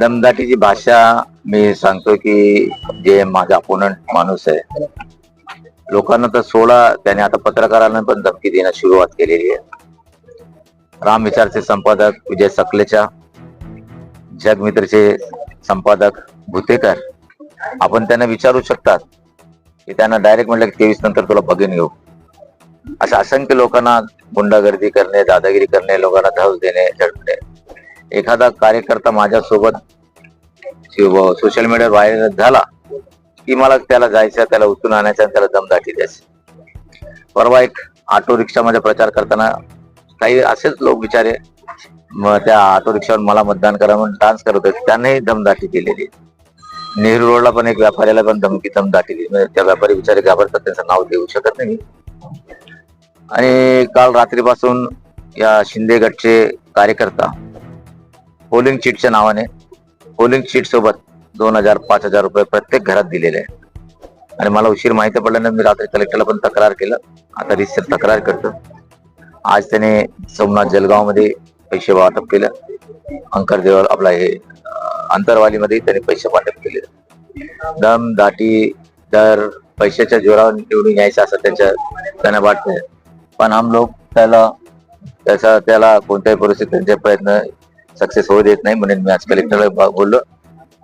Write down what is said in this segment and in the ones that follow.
दमदाटीची भाषा मी सांगतो की जे माझा अपोनंट माणूस आहे लोकांना तर सोडा त्याने आता पत्रकारांना पण धमकी देण्यास सुरुवात केलेली आहे. राम विचारचे संपादक विजय सकलेचा जगमित्रचे संपादक भुतेकर आपण त्यांना विचारू शकतात की त्यांना डायरेक्ट म्हटलं की तेवीस नंतर तुला बघेन घेऊ. अशा असंख्य लोकांना गुंडागर्दी करणे दादागिरी करणे लोकांना धस देणे झडपणे. एखादा कार्यकर्ता माझ्यासोबत सोशल मीडियावर व्हायरल झाला की मला त्याला जायचं त्याला उचलून आणायचं आणि त्याला दमदाटी द्यायची. परवा एक ऑटो रिक्षामध्ये प्रचार करताना काही असेच लोक बिचारे मग त्या ऑटो रिक्षावर मला मतदान करा म्हणून डान्स करत होते. त्यांनाही दमदाटी दिलेली नेहरू रोडला पण एक व्यापाऱ्याला पण धमकी दमदाटी दिली म्हणजे त्या व्यापारी बिचारे घाबरतात त्यांचं नाव देऊ शकत नाही. आणि काल रात्रीपासून या शिंदे गटचे कार्यकर्ता पोलिंग चीटच्या नावाने पोलिंग चिट सोबत दोन हजार पाच हजार रुपये प्रत्येक घरात दिलेले आहे आणि मला उशीर माहिती पडल्यानंतर मी रात्री कलेक्टरला पण तक्रार केलं. आता रिसर तक्रार करतो. आज त्याने सोमनाथ जलगावमध्ये पैसे वाटप केलं. अंकर देवळ आपला हे अंतरवालीमध्ये त्याने पैसे वाटप केले. दम दाटी दर पैशाच्या जोरावर निवडून यायचं असं त्यांच्या त्यांना वाटतंय. पण हम लोक त्याला त्याचा त्याला कोणत्याही परिस्थितीत त्यांचे प्रयत्न सक्सेस होऊ देत नाही म्हणून मी आज कलेक्टरला बोललो.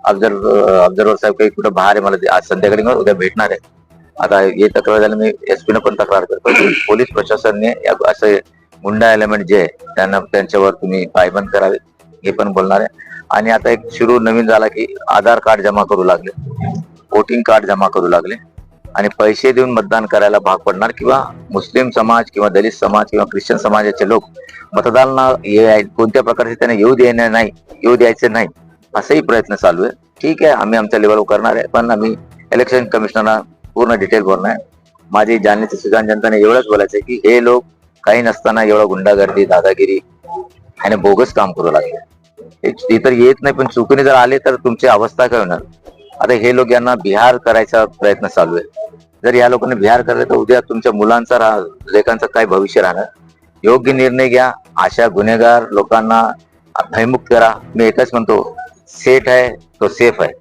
ऑब्झर्व ऑब्झर्वर साहेब काही कुठं बाहेर आहे मला आज संध्याकाळी मला उद्या भेटणार आहे. आता हे तक्रार झाली मी एसपी न पण तक्रार करतो पोलीस प्रशासनाने असं असे गुंडा एलिमेंट जे आहे, त्यांना त्यांच्यावर तुम्ही पायबंद करावे हे पण बोलणार आहे. आणि आता एक सुरू नवीन झाला की आधार कार्ड जमा करू लागले. वोटिंग कार्ड जमा करू लागले. आणि पैसे देऊन मतदान करायला भाग पडणार किंवा मुस्लिम समाज किंवा दलित समाज किंवा ख्रिश्चन समाजाचे लोक मतदानाला ये- कोणत्या प्रकारचे त्यांना येऊ देणार नाही येऊ द्यायचे नाही असाही प्रयत्न चालू आहे ठीक आहे आम्ही आमच्या लेवलवर करणार आहे पण आम्ही इलेक्शन कमिशनरला पूर्ण डिटेल भरणार आहे. माझी जाणण्याची सुजान जनताने एवढंच बोलायचं आहे की हे लोक काही नसताना एवढं गुंडागर्दी दादागिरी आणि बोगस काम करू लागले. हे इतर येत नाही पण चुकीने जर आले तर तुमची अवस्था काय होणार? आता हे लोक यांना बिहार करायचा प्रयत्न चालू आहे. जर या लोकांनी बिहार करले तर उद्या तुमच्या मुलांचा राह लेखांचं काय भविष्य राहणार? योग्य निर्णय घ्या अशा गुन्हेगार लोकांना भयमुक्त करा. मी एकच म्हणतो सेट आहे तो सेफ आहे.